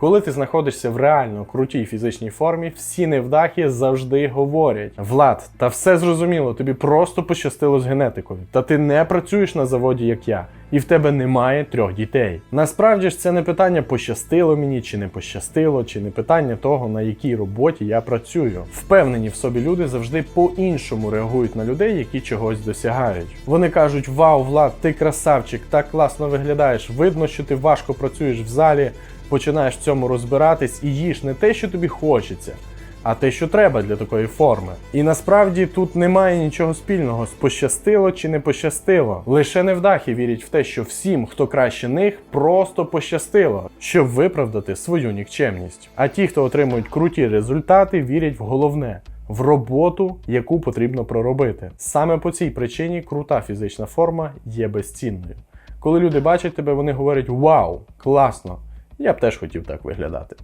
Коли ти знаходишся в реально крутій фізичній формі, всі невдахи завжди говорять: Влад, та все зрозуміло, тобі просто пощастило з генетикою. Та ти не працюєш на заводі, як я, і в тебе немає трьох дітей. Насправді ж це не питання пощастило мені чи не пощастило, чи не питання того, на якій роботі я працюю. Впевнені в собі люди завжди по-іншому реагують на людей, які чогось досягають. Вони кажуть: Вау, Влад, ти красавчик, так класно виглядаєш. Видно, що ти важко працюєш в залі, починаєш в цьому розбиратись і їш не те, що тобі хочеться. А те, що треба для такої форми. І насправді тут немає нічого спільного з пощастило чи не пощастило. Лише невдахи вірять в те, що всім, хто краще них, просто пощастило, щоб виправдати свою нікчемність. А ті, хто отримують круті результати, вірять в головне. В роботу, яку потрібно проробити. Саме по цій причині крута фізична форма є безцінною. Коли люди бачать тебе, вони говорять: Вау, класно! Я б теж хотів так виглядати.